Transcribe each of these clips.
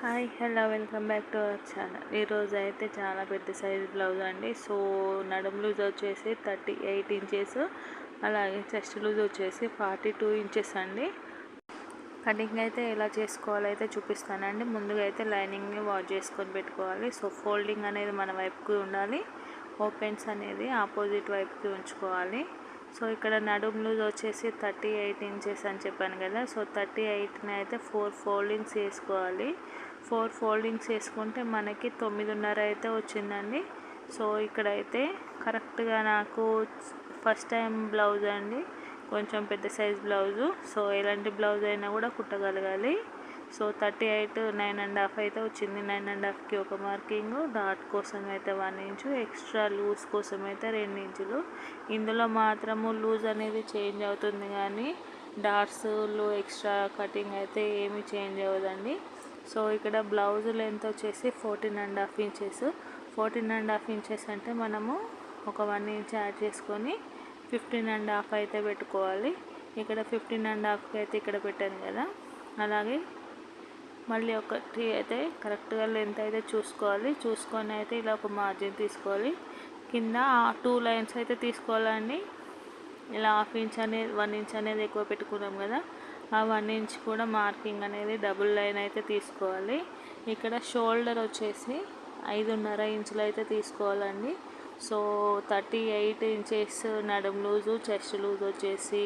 Hi hello welcome back to our channel. ఈరోజు అయితే చాలా పెద్ద సైజ్ బ్లౌజ్ అండి. సో నడుము లూజ్ వచ్చేసి థర్టీ ఎయిట్ ఇంచెస్ అలాగే చెస్ట్ లూజ్ వచ్చేసి ఫార్టీ టూ ఇంచెస్ అండి. కటింగ్ అయితే ఎలా చేసుకోవాలో అయితే చూపిస్తానండి. ముందుగా అయితే లైనింగ్ని వాష్ చేసుకొని పెట్టుకోవాలి. సో ఫోల్డింగ్ అనేది మన వైపుకి ఉండాలి. ఓపెన్స్ అనేది ఆపోజిట్ వైపుకి ఉంచుకోవాలి. సో ఇక్కడ నడుము లూజ్ వచ్చేసి థర్టీ ఎయిట్ ఇంచెస్ అని చెప్పాను కదా. సో థర్టీ ఎయిట్ని అయితే ఫోర్ ఫోల్డింగ్స్ వేసుకోవాలి ఫోర్ ఫోల్డింగ్స్ వేసుకుంటే మనకి తొమ్మిదిన్నర అయితే వచ్చిందండి. సో ఇక్కడైతే కరెక్ట్గా నాకు ఫస్ట్ టైం బ్లౌజ్ అండి. కొంచెం పెద్ద సైజ్ బ్లౌజు. సో ఎలాంటి బ్లౌజ్ అయినా కూడా కుట్టగలగాలి. So thirty eight nine and half అయితే వచ్చింది. నైన్ అండ్ హాఫ్కి ఒక మార్కింగ్. డాట్ కోసం అయితే వన్ ఇంచు. ఎక్స్ట్రా లూజ్ కోసం అయితే రెండు ఇంచులు. ఇందులో మాత్రము లూజ్ అనేది చేంజ్ అవుతుంది కానీ డాట్స్లు ఎక్స్ట్రా కటింగ్ అయితే ఏమీ చేంజ్ అవ్వదండి. సో ఇక్కడ బ్లౌజ్ లెంత్ వచ్చేసి fourteen and half inches. Fourteen and half inches అంటే మనము ఒక వన్ ఇంచ్ యాడ్ చేసుకొని ఫిఫ్టీన్ అండ్ హాఫ్ అయితే పెట్టుకోవాలి. ఇక్కడ ఫిఫ్టీన్ అండ్ హాఫ్కి అయితే ఇక్కడ పెట్టాను కదా. అలాగే మళ్ళీ ఒకటి అయితే కరెక్ట్గా లెంత్ అయితే చూసుకోవాలి. చూసుకొని అయితే ఇలా ఒక మార్జిన్ తీసుకోవాలి. కింద టూ లైన్స్ అయితే తీసుకోవాలండి. ఇలా హాఫ్ ఇంచ్ అనేది వన్ ఇంచ్ అనేది ఎక్కువ పెట్టుకున్నాం కదా. ఆ వన్ ఇంచ్ కూడా మార్కింగ్ అనేది డబుల్ లైన్ అయితే తీసుకోవాలి. ఇక్కడ షోల్డర్ వచ్చేసి ఐదున్నర ఇంచులు అయితే తీసుకోవాలండి. సో థర్టీ ఎయిట్ ఇంచెస్ నడుము లూజు చెస్ట్ లూజ్ వచ్చేసి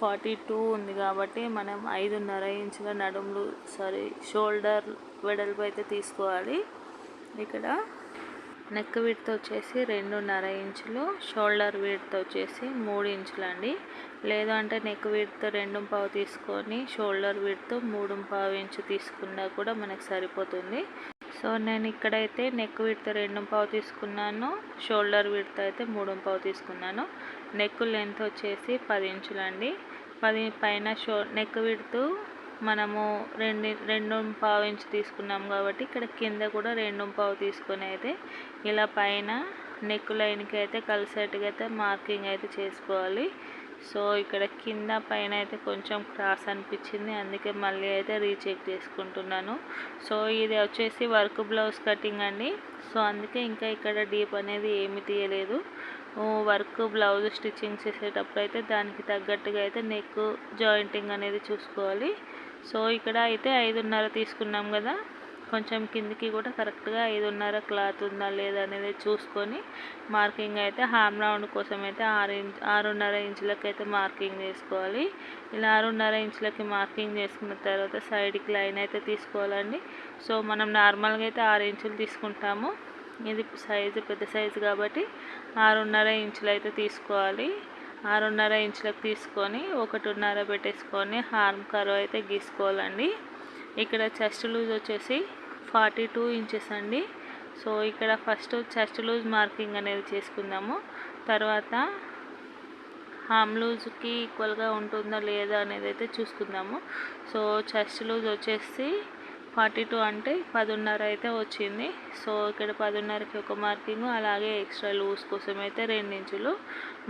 ఫార్టీ టూ ఉంది కాబట్టి మనం ఐదున్నర ఇంచుల నడుములు సారీ షోల్డర్ వెడల్పు అయితే తీసుకోవాలి. ఇక్కడ నెక్ విడ్త్ వచ్చేసి రెండున్నర ఇంచులు షోల్డర్ విడ్త్ వచ్చేసి మూడు ఇంచులు అండి లేదు అంటే నెక్ విడ్త్ రెండు పావు తీసుకొని షోల్డర్ విడ్త్ మూడు పావు ఇంచు తీసుకున్నా కూడా మనకు సరిపోతుంది. సో నేను ఇక్కడైతే నెక్ విడ్త్ రెండు పావు తీసుకున్నాను షోల్డర్ విడ్త్ అయితే మూడు పావు తీసుకున్నాను. నెక్ లెంత్ వచ్చేసి పది ఇంచులండి. పది పైన షో నెక్ విడ్త్ మనము రెండు రెండు పావు ఇంచు తీసుకున్నాం కాబట్టి ఇక్కడ కింద కూడా రెండు పావు తీసుకొని అయితే ఇలా పైన నెక్ లైన్కి అయితే కలిసేట్టుగా అయితే మార్కింగ్ అయితే చేసుకోవాలి. సో ఇక్కడ కింద పైన అయితే కొంచెం క్రాస్ అనిపించింది. అందుకే మళ్ళీ అయితే రీచెక్ చేసుకుంటున్నాను. సో ఇది వచ్చేసి వర్క్ బ్లౌజ్ కటింగ్ అండి. సో అందుకే ఇంకా ఇక్కడ డీప్ అనేది ఏమి తీయలేదు. వర్క్ బ్లౌజ్ స్టిచ్చింగ్ చేసేటప్పుడు అయితే దానికి తగ్గట్టుగా అయితే నెక్ జాయింటింగ్ అనేది చూసుకోవాలి. సో ఇక్కడ అయితే ఐదున్నర తీసుకున్నాం కదా. కొంచెం కిందికి కూడా కరెక్ట్గా ఐదున్నర క్లాత్ ఉందా లేదా అనేది చూసుకొని మార్కింగ్ అయితే హామ్ రౌండ్ కోసం అయితే ఆరు ఇంచ్ ఆరున్నర ఇంచులకి అయితే మార్కింగ్ చేసుకోవాలి. ఇలా ఆరున్నర ఇంచులకి మార్కింగ్ చేసుకున్న తర్వాత సైడ్కి లైన్ అయితే తీసుకోవాలండి. సో మనం నార్మల్గా అయితే ఆరు ఇంచులు తీసుకుంటాము. ఇది సైజు పెద్ద సైజు కాబట్టి ఆరున్నర ఇంచులు అయితే తీసుకోవాలి. ఆరున్నర ఇంచులకు తీసుకొని ఒకటిన్నర పెట్టేసుకొని హార్మ్ కర్వ్ అయితే గీసుకోవాలండి. ఇక్కడ చెస్ట్ లూజ్ వచ్చేసి ఫార్టీ టూ ఇంచెస్ అండి. సో ఇక్కడ ఫస్ట్ చెస్ట్ లూజ్ మార్కింగ్ అనేది చేసుకుందాము. తర్వాత హామ్ లూజ్కి ఈక్వల్గా ఉంటుందా లేదా అనేది అయితే చూసుకుందాము. సో చెస్ట్ లూజ్ వచ్చేసి ఫార్టీ టూ అంటే పదున్నర అయితే వచ్చింది. సో ఇక్కడ పదిన్నరకి ఒక మార్కింగ్ అలాగే ఎక్స్ట్రా లూజ్ కోసం అయితే ఇంచులు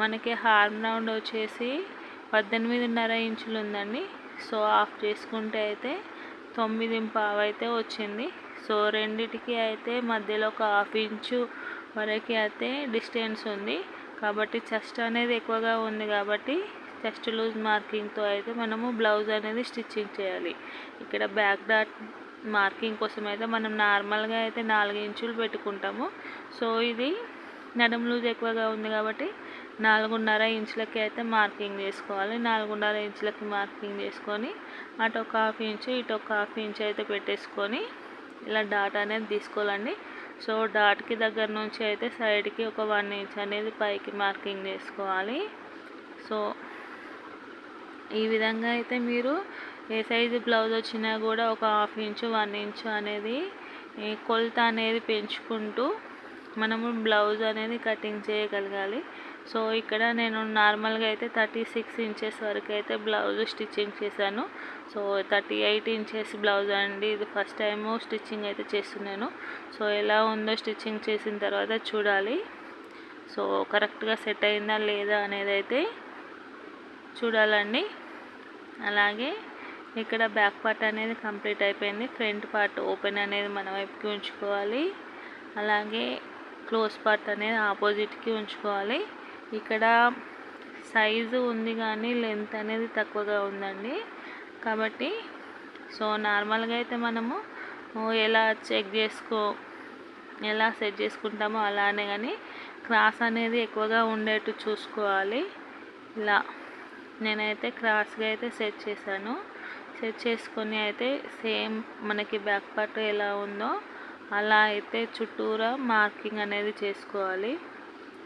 మనకి హార్మ్ రౌండ్ వచ్చేసి పద్దెనిమిదిన్నర ఇంచులు ఉందండి. సో ఆఫ్ చేసుకుంటే అయితే తొమ్మిది పావు అయితే వచ్చింది. సో రెండిటికి అయితే మధ్యలో ఒక హాఫ్ ఇంచు వరకు అయితే డిస్టెన్స్ ఉంది. కాబట్టి చెస్ట్ అనేది ఎక్కువగా ఉంది కాబట్టి చెస్ట్ లూజ్ మార్కింగ్తో అయితే మనము బ్లౌజ్ అనేది స్టిచ్చింగ్ చేయాలి. ఇక్కడ బ్యాక్ డాట్ మార్కింగ్ కోసం అయితే మనం నార్మల్గా అయితే నాలుగు ఇంచులు పెట్టుకుంటాము. సో ఇది నడుము లూజ్ ఎక్కువగా ఉంది కాబట్టి నాలుగున్నర ఇంచులకి అయితే మార్కింగ్ చేసుకోవాలి. నాలుగున్నర ఇంచులకి మార్కింగ్ చేసుకొని అటు ఒక హాఫ్ ఇంచు ఇటు ఒక హాఫ్ ఇంచు అయితే పెట్టేసుకొని ఇలా డాట్ అనేది తీసుకోవాలండి. సో డాట్కి దగ్గర నుంచి అయితే సైడ్కి ఒక వన్ ఇంచ్ అనేది పైకి మార్కింగ్ చేసుకోవాలి. సో ఈ విధంగా అయితే మీరు ఏ సైజు బ్లౌజ్ వచ్చినా కూడా ఒక హాఫ్ ఇంచు వన్ ఇంచు అనేది కొలత అనేది పెంచుకుంటూ మనము బ్లౌజ్ అనేది కటింగ్ చేయగలగాలి. సో ఇక్కడ నేను నార్మల్గా అయితే థర్టీ సిక్స్ ఇంచెస్ వరకు అయితే బ్లౌజ్ స్టిచ్చింగ్ చేశాను. So thirty eight inches blouse అండి. ఇది ఫస్ట్ టైము స్టిచ్చింగ్ అయితే చేస్తున్నాను. సో ఎలా ఉందో స్టిచ్చింగ్ చేసిన తర్వాత చూడాలి. సో కరెక్ట్గా సెట్ అయిందా లేదా అనేది అయితే చూడాలండి. అలాగే ఇక్కడ బ్యాక్ పార్ట్ అనేది కంప్లీట్ అయిపోయింది. ఫ్రంట్ పార్ట్ ఓపెన్ అనేది మన వైపుకి ఉంచుకోవాలి. అలాగే క్లోజ్ పార్ట్ అనేది ఆపోజిట్కి ఉంచుకోవాలి. ఇక్కడ సైజు ఉంది కానీ లెంత్ అనేది తక్కువగా ఉందండి. కాబట్టి సో నార్మల్గా అయితే మనము ఎలా చెక్ చేసుకో ఎలా సెట్ చేసుకుంటామో అలానే కానీ క్రాస్ అనేది ఎక్కువగా ఉండేట్టు చూసుకోవాలి. ఇలా నేనైతే క్రాస్గా అయితే సెట్ చేశాను. సెట్ చేసుకొని అయితే సేమ్ మనకి బ్యాక్ పార్ట్ ఎలా ఉందో అలా అయితే చుట్టూరా మార్కింగ్ అనేది చేసుకోవాలి.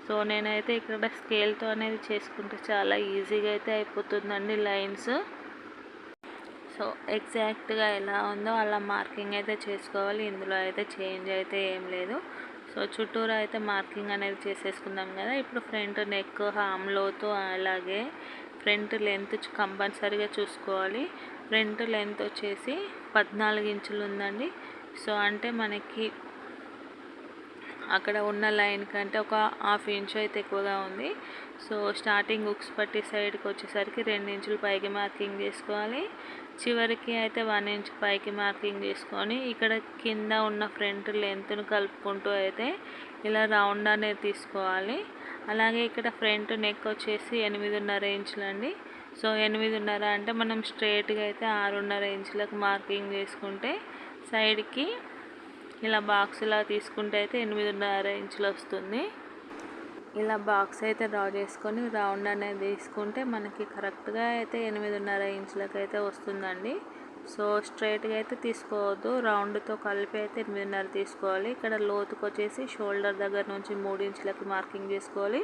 సో నేనైతే ఇక్కడ స్కేల్తో అనేది చేసుకుంటే చాలా ఈజీగా అయితే అయిపోతుందండి లైన్స్. సో ఎగ్జాక్ట్గా ఎలా ఉందో అలా మార్కింగ్ అయితే చేసుకోవాలి. ఇందులో అయితే చేంజ్ అయితే ఏం లేదు. సో చుట్టూరా అయితే మార్కింగ్ అనేది చేసేసుకుందాం కదా. ఇప్పుడు ఫ్రంట్ నెక్ హామ్లోతో అలాగే ఫ్రంట్ లెంత్ కంపల్సరీగా చూసుకోవాలి. ఫ్రంట్ లెంత్ వచ్చేసి పద్నాలుగు ఇంచులు ఉందండి. సో అంటే మనకి అక్కడ ఉన్న లైన్ కంటే ఒక హాఫ్ ఇంచ్ అయితే ఎక్కువగా ఉంది. సో స్టార్టింగ్ ఉక్స్ పట్టి సైడ్కి వచ్చేసరికి రెండు ఇంచులు పైకి మార్కింగ్ చేసుకోవాలి. చివరికి అయితే వన్ ఇంచ్ పైకి మార్కింగ్ చేసుకొని ఇక్కడ కింద ఉన్న ఫ్రంట్ లెంత్ను కలుపుకుంటూ అయితే ఇలా రౌండ్ అనేది తీసుకోవాలి. అలాగే ఇక్కడ ఫ్రంట్ నెక్ వచ్చేసి ఎనిమిదిన్నర ఇంచులండి. సో ఎనిమిదిన్నర అంటే మనం స్ట్రైట్గా అయితే ఆరున్నర ఇంచులకు మార్కింగ్ చేసుకుంటే సైడ్కి ఇలా బాక్స్లా తీసుకుంటే అయితే ఎనిమిదిన్నర ఇంచులు వస్తుంది ఇలా బాక్స్ అయితే డ్రా చేసుకొని రౌండ్ అనేది తీసుకుంటే మనకి కరెక్ట్గా అయితే ఎనిమిదిన్నర ఇంచులకు అయితే వస్తుందండి. సో స్ట్రైట్గా అయితే తీసుకోవద్దు. రౌండ్తో కలిపి అయితే ఎనిమిదిన్నర తీసుకోవాలి. ఇక్కడ లోతుకు వచ్చేసి షోల్డర్ దగ్గర నుంచి మూడు ఇంచులకు మార్కింగ్ చేసుకోవాలి.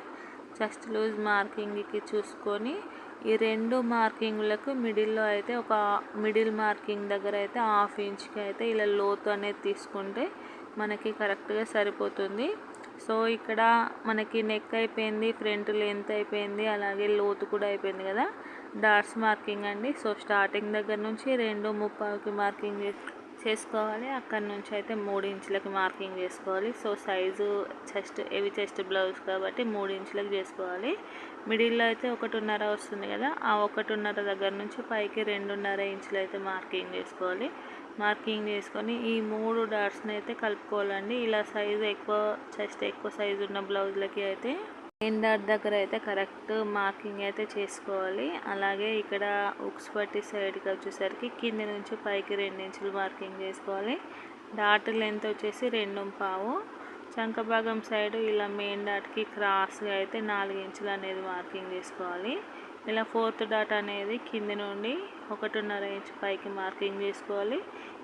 చెస్ట్ లూజ్ మార్కింగ్కి చూసుకొని ఈ రెండు మార్కింగ్లకు మిడిల్లో అయితే ఒక మిడిల్ మార్కింగ్ దగ్గర అయితే హాఫ్ ఇంచ్కి అయితే ఇలా లోతు అనేది తీసుకుంటే మనకి కరెక్ట్గా సరిపోతుంది. సో ఇక్కడ మనకి నెక్ అయిపోయింది ఫ్రంట్ లెంత్ అయిపోయింది అలాగే లోతు కూడా అయిపోయింది కదా. డాట్స్ మార్కింగ్ అండి. సో స్టార్టింగ్ దగ్గర నుంచి రెండు ముప్పావుకి మార్కింగ్ చేసుకోవాలి. అక్కడ నుంచి అయితే మూడు ఇంచులకి మార్కింగ్ చేసుకోవాలి. So size chest heavy chest blouse కాబట్టి మూడు ఇంచులకు చేసుకోవాలి. మిడిల్లో అయితే ఒకటిన్నర వస్తుంది కదా ఆ ఒకటిన్నర దగ్గర నుంచి పైకి రెండున్నర ఇంచులు అయితే మార్కింగ్ చేసుకోవాలి. మార్కింగ్ చేసుకొని ఈ మూడు డాట్స్ని అయితే కలుపుకోవాలండి. ఇలా సైజు ఎక్కువ చెస్ట్ ఎక్కువ సైజు ఉన్న బ్లౌజ్లకి అయితే మెయిన్ డాట్ దగ్గర అయితే కరెక్ట్ మార్కింగ్ అయితే చేసుకోవాలి. అలాగే ఇక్కడ ఉక్స్ పట్టి సైడ్కి వచ్చేసరికి కింద నుంచి పైకి రెండు ఇంచులు మార్కింగ్ చేసుకోవాలి. డాట్ లెంత్ వచ్చేసి రెండు పావు. చంక భాగం సైడ్ ఇలా మెయిన్ డాట్కి క్రాస్గా అయితే నాలుగు ఇంచులు అనేది మార్కింగ్ చేసుకోవాలి. ఇలా ఫోర్త్ డాట్ అనేది కింది నుండి ఒకటిన్నర ఇంచ్ పైకి మార్కింగ్ చేసుకోవాలి.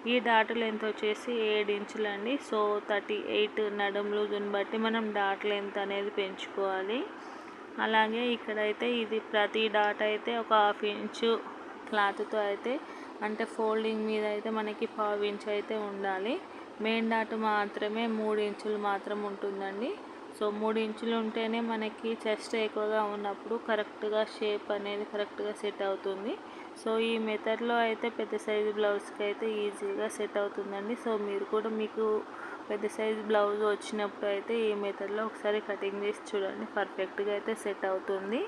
ఈ డాట్ లెంత్ వచ్చేసి ఏడు ఇంచులు అండి సో థర్టీ ఎయిట్ నడుం లూజుని బట్టి మనం డాట్ లెంత్ అనేది పెంచుకోవాలి. అలాగే ఇక్కడైతే ఇది ప్రతి డాట్ అయితే ఒక హాఫ్ ఇంచు క్లాత్తో అయితే అంటే ఫోల్డింగ్ మీద అయితే మనకి పావు ఇంచు అయితే ఉండాలి. మెయిన్ డాట్ మాత్రమే మూడు ఇంచులు మాత్రం ఉంటుందండి. సో మూడు ఇంచులు ఉంటేనే మనకి చెస్ట్ ఎక్కువగా ఉన్నప్పుడు కరెక్ట్గా షేప్ అనేది కరెక్ట్గా సెట్ అవుతుంది. సో ఈ మెథడ్లో అయితే పెద్ద సైజు బ్లౌజ్కి అయితే ఈజీగా సెట్ అవుతుందండి. సో మీరు కూడా మీకు పెద్ద సైజు బ్లౌజ్ వచ్చినప్పుడు అయితే ఈ మెథడ్లో ఒకసారి కటింగ్ చేసి చూడండి. పర్ఫెక్ట్గా అయితే సెట్ అవుతుంది.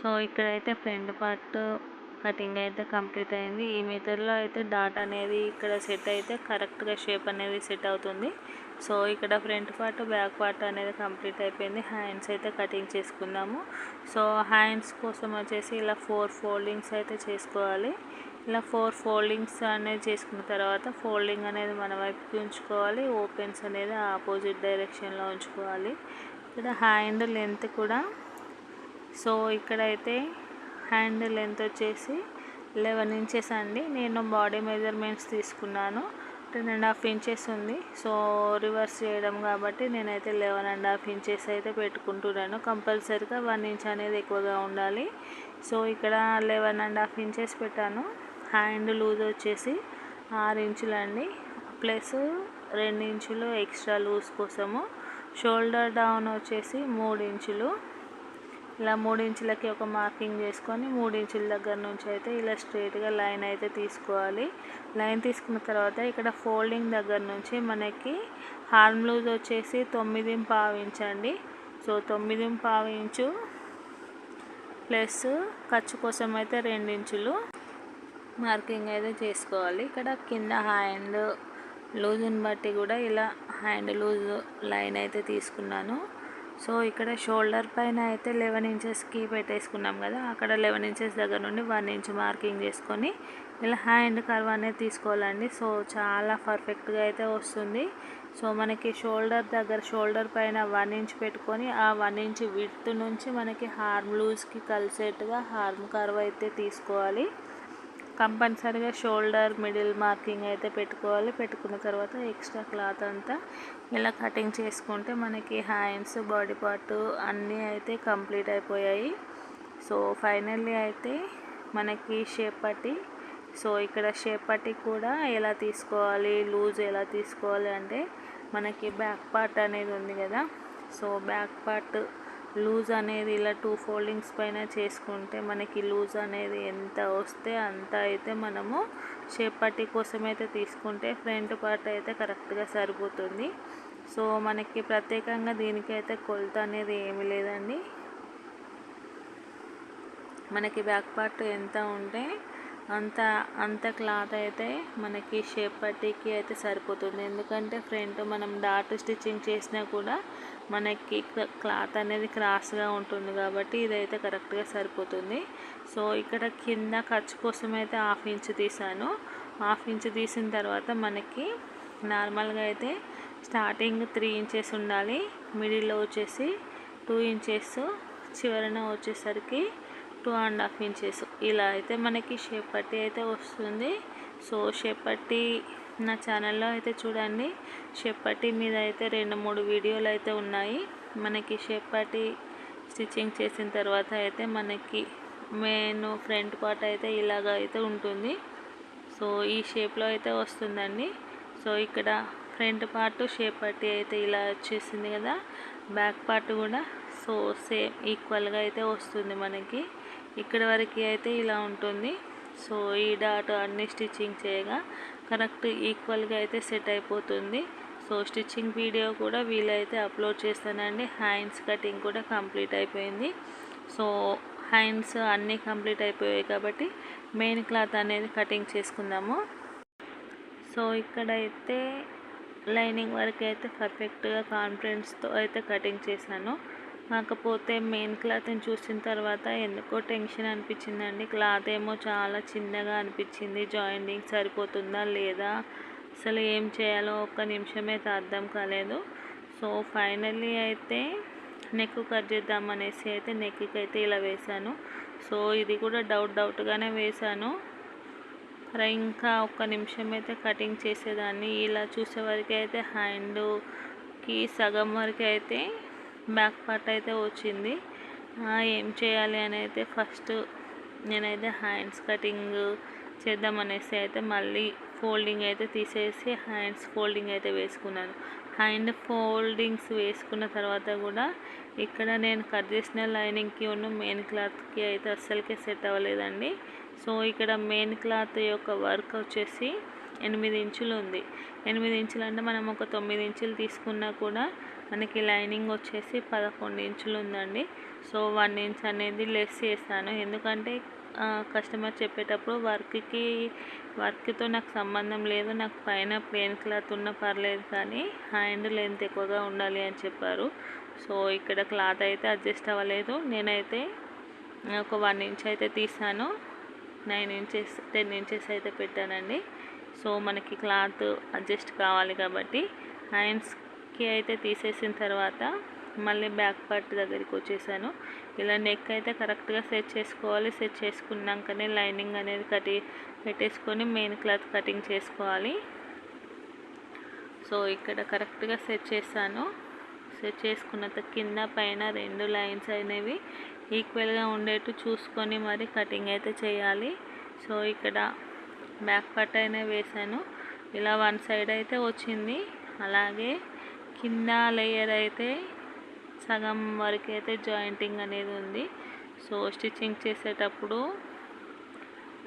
సో ఇక్కడైతే ఫ్రంట్ పార్ట్ కటింగ్ అయితే కంప్లీట్ అయింది. ఈ మెథడ్లో అయితే డాట్ అనేది ఇక్కడ సెట్ అయితే కరెక్ట్గా షేప్ అనేది సెట్ అవుతుంది. సో ఇక్కడ ఫ్రంట్ పార్ట్ బ్యాక్ పార్ట్ అనేది కంప్లీట్ అయిపోయింది. హ్యాండ్స్ అయితే కటింగ్ చేసుకుందాము. సో హ్యాండ్స్ కోసం వచ్చేసి ఇలా ఫోర్ ఫోల్డింగ్స్ అయితే చేసుకోవాలి. ఇలా ఫోర్ ఫోల్డింగ్స్ అనేది చేసుకున్న తర్వాత ఫోల్డింగ్ అనేది మన వైపుకి ఉంచుకోవాలి. ఓపెన్స్ అనేది ఆపోజిట్ డైరెక్షన్లో ఉంచుకోవాలి. ఇక్కడ హ్యాండ్ లెంత్ కూడా సో ఇక్కడైతే హ్యాండ్ లెంత్ వచ్చేసి లెవెన్ ఇంచెస్ అండి. నేను బాడీ మెజర్మెంట్స్ తీసుకున్నాను. టెన్ అండ్ హాఫ్ ఇంచెస్ ఉంది. సో రివర్స్ చేయడం కాబట్టి నేనైతే లెవెన్ అండ్ హాఫ్ ఇంచెస్ అయితే పెట్టుకుంటున్నాను. కంపల్సరీగా వన్ ఇంచ్ అనేది ఎక్కువగా ఉండాలి. సో ఇక్కడ లెవెన్ అండ్ హాఫ్ ఇంచెస్ పెట్టాను. హ్యాండ్ లూజ్ వచ్చేసి ఆరు ఇంచులు అండి. ప్లస్ రెండు ఇంచులు ఎక్స్ట్రా లూజ్ కోసము. షోల్డర్ డౌన్ వచ్చేసి మూడు ఇంచులు. ఇలా మూడు ఇంచులకి ఒక మార్కింగ్ చేసుకొని మూడు ఇంచుల దగ్గర నుంచి అయితే ఇలా స్ట్రైట్గా లైన్ అయితే తీసుకోవాలి. లైన్ తీసుకున్న తర్వాత ఇక్కడ ఫోల్డింగ్ దగ్గర నుంచి మనకి హార్మ్ లూజ్ వచ్చేసి తొమ్మిది పావించండి సో తొమ్మిది పావించు ప్లస్ ఖర్చు కోసం అయితే రెండు ఇంచులు మార్కింగ్ అయితే చేసుకోవాలి. ఇక్కడ కింద హ్యాండ్ లూజ్ని బట్టి కూడా ఇలా హ్యాండ్ లూజ్ లైన్ అయితే తీసుకున్నాను. సో ఇక్కడ షోల్డర్ పైన అయితే లెవెన్ ఇంచెస్కి పెట్టేసుకున్నాం కదా అక్కడ లెవెన్ ఇంచెస్ దగ్గర నుండి వన్ ఇంచ్ మార్కింగ్ చేసుకొని ఇలా హ్యాండ్ కర్వ్ అనేది తీసుకోవాలండి. సో చాలా పర్ఫెక్ట్గా అయితే వస్తుంది. సో మనకి షోల్డర్ దగ్గర షోల్డర్ పైన వన్ ఇంచ్ పెట్టుకొని ఆ వన్ ఇంచ్ విడ్త్ నుంచి మనకి హార్మ్ లూజ్కి కలిసేట్టుగా హార్మ్ కర్వ్ అయితే తీసుకోవాలి. కంపల్సరీగా షోల్డర్ మిడిల్ మార్కింగ్ అయితే పెట్టుకోవాలి. పెట్టుకున్న తర్వాత ఎక్స్ట్రా క్లాత్ అంతా ఇలా కటింగ్ చేసుకుంటే మనకి హ్యాండ్స్ బాడీ పార్ట్ అన్నీ అయితే కంప్లీట్ అయిపోయాయి. సో ఫైనల్లీ అయితే మనకి షేప్ పట్టి సో ఇక్కడ షేప్ పట్టి కూడా ఎలా తీసుకోవాలి లూజ్ ఎలా తీసుకోవాలి అంటే మనకి బ్యాక్ పార్ట్ అనేది ఉంది కదా. సో బ్యాక్ పార్ట్ లూజ్ అనేది ఇలా టూ ఫోల్డింగ్స్ పైన చేసుకుంటే మనకి లూజ్ అనేది ఎంత వస్తే అంత అయితే మనము షేప్ పట్టి కోసం అయితే తీసుకుంటే ఫ్రంట్ పార్ట్ అయితే కరెక్ట్గా సరిపోతుంది. సో మనకి ప్రత్యేకంగా దీనికైతే కొలత అనేది ఏమీ లేదండి. మనకి బ్యాక్ పార్ట్ ఎంత ఉంటే అంత అంత క్లాత్ అయితే మనకి షేప్ పట్టికి అయితే సరిపోతుంది. ఎందుకంటే ఫ్రంట్ మనం డాట్ స్టిచ్చింగ్ చేసినా కూడా మనకి క్లాత్ అనేది క్రాస్గా ఉంటుంది కాబట్టి ఇదైతే కరెక్ట్గా సరిపోతుంది. సో ఇక్కడ కింద ఖర్చు కోసం అయితే హాఫ్ ఇంచ్ తీసాను. హాఫ్ ఇంచ్ తీసిన తర్వాత మనకి నార్మల్గా అయితే స్టార్టింగ్ త్రీ ఇంచెస్ ఉండాలి. మిడిల్లో వచ్చేసి టూ ఇంచెస్ చివరన వచ్చేసరికి టూ అండ్ హాఫ్ ఇంచెస్. ఇలా అయితే మనకి షేప్ పట్టి అయితే వస్తుంది. సో షేప్ పట్టి నా ఛానల్లో అయితే చూడండి. షేప్ మీద అయితే రెండు మూడు వీడియోలు అయితే ఉన్నాయి. మనకి షేప్ స్టిచ్చింగ్ చేసిన తర్వాత అయితే మనకి మెయిన్ ఫ్రంట్ పార్ట్ అయితే ఇలాగ అయితే ఉంటుంది. సో ఈ షేప్లో అయితే వస్తుందండి. సో ఇక్కడ ఫ్రంట్ పార్ట్ షేప్ పట్టి అయితే ఇలా వచ్చేసింది కదా. బ్యాక్ పార్ట్ కూడా సో సేమ్ ఈక్వల్గా అయితే వస్తుంది మనకి. ఇక్కడ వరకు అయితే ఇలా ఉంటుంది. సో ఈ డాట్ అన్ని స్టిచ్చింగ్ చేయగా కరెక్ట్ ఈక్వల్గా అయితే సెట్ అయిపోతుంది. సో స్టిచ్చింగ్ వీడియో కూడా వీలైతే అప్లోడ్ చేస్తానండి. హ్యాండ్స్ కటింగ్ కూడా కంప్లీట్ అయిపోయింది. సో హ్యాండ్స్ అన్నీ కంప్లీట్ అయిపోయాయి కాబట్టి మెయిన్ క్లాత్ అనేది కటింగ్ చేసుకుందాము. సో ఇక్కడైతే లైనింగ్ వరకు అయితే పర్ఫెక్ట్గా కాన్ఫిడెన్స్తో అయితే కటింగ్ చేశాను. కాకపోతే మెయిన్ క్లాత్ని చూసిన తర్వాత ఎందుకో టెన్షన్ అనిపించిందండి. క్లాత్ ఏమో చాలా చిన్నగా అనిపించింది. జాయింటింగ్ సరిపోతుందా లేదా? అసలు ఏం చేయాలో ఒక్క నిమిషం అయితే అర్థం కాలేదు. సో ఫైనల్లీ అయితే నెక్ కట్ చేద్దాం అనేసి అయితే నెక్కి అయితే ఇలా వేశాను. సో ఇది కూడా డౌట్ డౌట్గానే వేశాను. ఇంకా ఒక్క నిమిషం అయితే కటింగ్ చేసేదాన్ని. ఇలా చూసే వరకు అయితే హ్యాండ్కి సగం వరకు అయితే బ్యాక్ పార్ట్ అయితే వచ్చింది. ఏం చేయాలి అని అయితే ఫస్ట్ నేనైతే హ్యాండ్స్ కటింగ్ చేద్దామనేసి అయితే మళ్ళీ ఫోల్డింగ్ అయితే తీసేసి హ్యాండ్స్ ఫోల్డింగ్ అయితే వేసుకున్నాను. హ్యాండ్ ఫోల్డింగ్స్ వేసుకున్న తర్వాత కూడా ఇక్కడ నేను కట్ చేసిన లైనింగ్కి ఉన్న మెయిన్ క్లాత్కి అయితే అస్సలకే సెట్ అవ్వలేదండి. సో ఇక్కడ మెయిన్ క్లాత్ యొక్క వర్క్ వచ్చేసి ఎనిమిది ఇంచులు ఉంది. ఎనిమిది ఇంచులు అంటే మనం ఒక తొమ్మిది ఇంచులు తీసుకున్నా కూడా మనకి లైనింగ్ వచ్చేసి పదకొండు ఇంచులు ఉందండి. సో వన్ ఇంచ్ అనేది లెస్ చేస్తాను. ఎందుకంటే కస్టమర్ చెప్పేటప్పుడు వర్క్కి వర్క్తో నాకు సంబంధం లేదు. నాకు పైన ప్లేన్ క్లాత్ ఉన్న పర్లేదు కానీ హ్యాండ్ లెంత్ ఎక్కువగా ఉండాలి అని చెప్పారు. సో ఇక్కడ క్లాత్ అయితే అడ్జస్ట్ అవ్వలేదు. నేనైతే ఒక వన్ ఇంచ్ అయితే తీసాను. నైన్ ఇంచెస్ టెన్ ఇంచెస్ అయితే పెట్టానండి. సో మనకి క్లాత్ అడ్జస్ట్ కావాలి కాబట్టి నెక్కి అయితే తీసేసిన తర్వాత మళ్ళీ బ్యాక్ పార్ట్ దగ్గరికి వచ్చేసాను. ఇలా నెక్ అయితే కరెక్ట్గా సెట్ చేసుకోవాలి. సెట్ చేసుకున్నాకనే లైనింగ్ అనేది కటి పెట్టేసుకొని మెయిన్ క్లాత్ కటింగ్ చేసుకోవాలి. సో ఇక్కడ కరెక్ట్గా సెట్ చేశాను. సెట్ చేసుకున్న కింద పైన రెండు లైన్స్ అనేవి ఈక్వల్గా ఉండేట్టు చూసుకొని మరి కటింగ్ అయితే చేయాలి. సో ఇక్కడ బ్యాక్ పార్ట్ అయినా వేసాను ఇలా వన్ సైడ్ అయితే వచ్చింది. అలాగే కింద లేయర్ అయితే సగం వరకు అయితే జాయింటింగ్ అనేది ఉంది. సో స్టిచ్చింగ్ చేసేటప్పుడు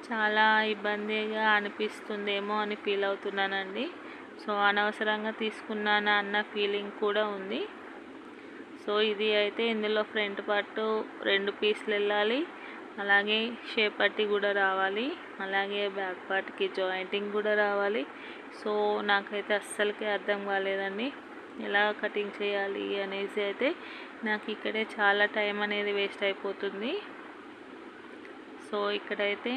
చాలా ఇబ్బందిగా అనిపిస్తుందేమో అని ఫీల్ అవుతున్నానండి. సో అనవసరంగా తీసుకున్నానా అన్న ఫీలింగ్ కూడా ఉంది. సో ఇది అయితే ఇందులో ఫ్రంట్ పార్ట్ రెండు పీసులు వెళ్ళాలి. అలాగే షేప్ పట్టి కూడా రావాలి. అలాగే బ్యాక్ పార్ట్కి జాయింటింగ్ కూడా రావాలి. సో నాకైతే అస్సలకే అర్థం కాలేదండి. ఎలా కటింగ్ చేయాలి అనేసి అయితే నాకు ఇక్కడే చాలా టైం అనేది వేస్ట్ అయిపోతుంది. సో ఇక్కడైతే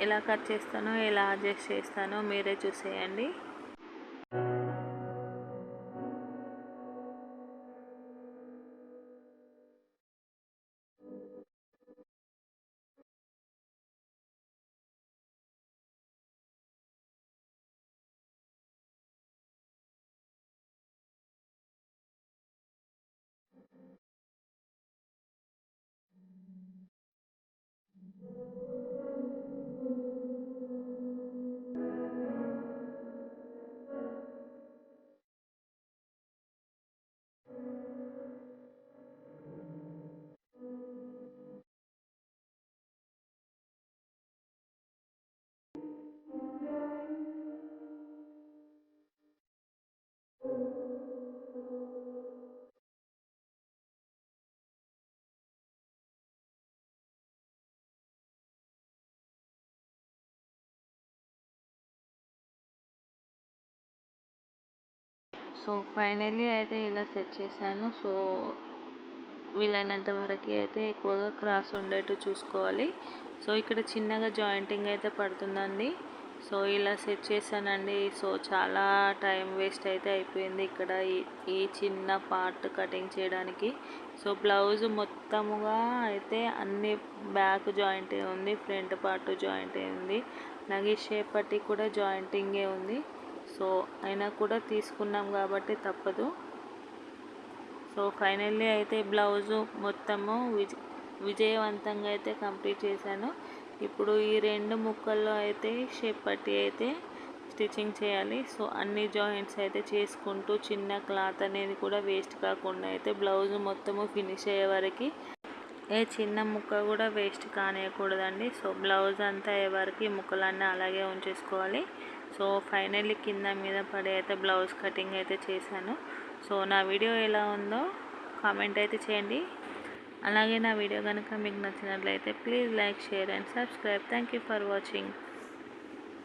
ఎలా కట్ చేస్తానో ఎలా అడ్జస్ట్ చేస్తానో మీరే చూసేయండి. సో ఫైనల్లీ అయితే ఇలా సెట్ చేశాను. సో వీలైనంత వరకు అయితే ఎక్కువగా క్రాస్ ఉండేట్టు చూసుకోవాలి. సో ఇక్కడ చిన్నగా జాయింటింగ్ అయితే పడుతుందండి. సో ఇలా సెట్ చేశానండి. సో చాలా టైం వేస్ట్ అయితే అయిపోయింది ఇక్కడ ఈ చిన్న పార్ట్ కటింగ్ చేయడానికి. సో బ్లౌజ్ మొత్తముగా అయితే అన్ని బ్యాక్ జాయింట్ ఉంది ఫ్రంట్ పార్ట్ జాయింట్ ఉంది. అలాగే షేప్ పట్టి కూడా జాయింటింగే ఉంది. సో అయినా కూడా తీసుకున్నాం కాబట్టి తప్పదు. సో ఫైనల్లీ అయితే బ్లౌజు మొత్తము విజ విజయవంతంగా అయితే కంప్లీట్ చేశాను. ఇప్పుడు ఈ రెండు ముక్కల్లో అయితే షేప్ పట్టి అయితే స్టిచ్చింగ్ చేయాలి. సో అన్ని జాయింట్స్ అయితే చేసుకుంటూ చిన్న క్లాత్ అనేది కూడా వేస్ట్ కాకుండా అయితే బ్లౌజ్ మొత్తము ఫినిష్ అయ్యే వరకు ఏ చిన్న ముక్క కూడా వేస్ట్ కానియకూడదండి. సో బ్లౌజ్ అంతా అయ్యే వరకు ముక్కలన్నీ అలాగే ఉంచేసుకోవాలి. సో ఫైనల్లీ కింద మీద పడి అయితే బ్లౌజ్ కటింగ్ అయితే చేశాను. సో నా వీడియో ఎలా ఉందో కామెంట్ అయితే చేయండి. అలాగే నా వీడియో కనుక మీకు నచ్చినట్లయితే please like share and subscribe. Thank you for watching.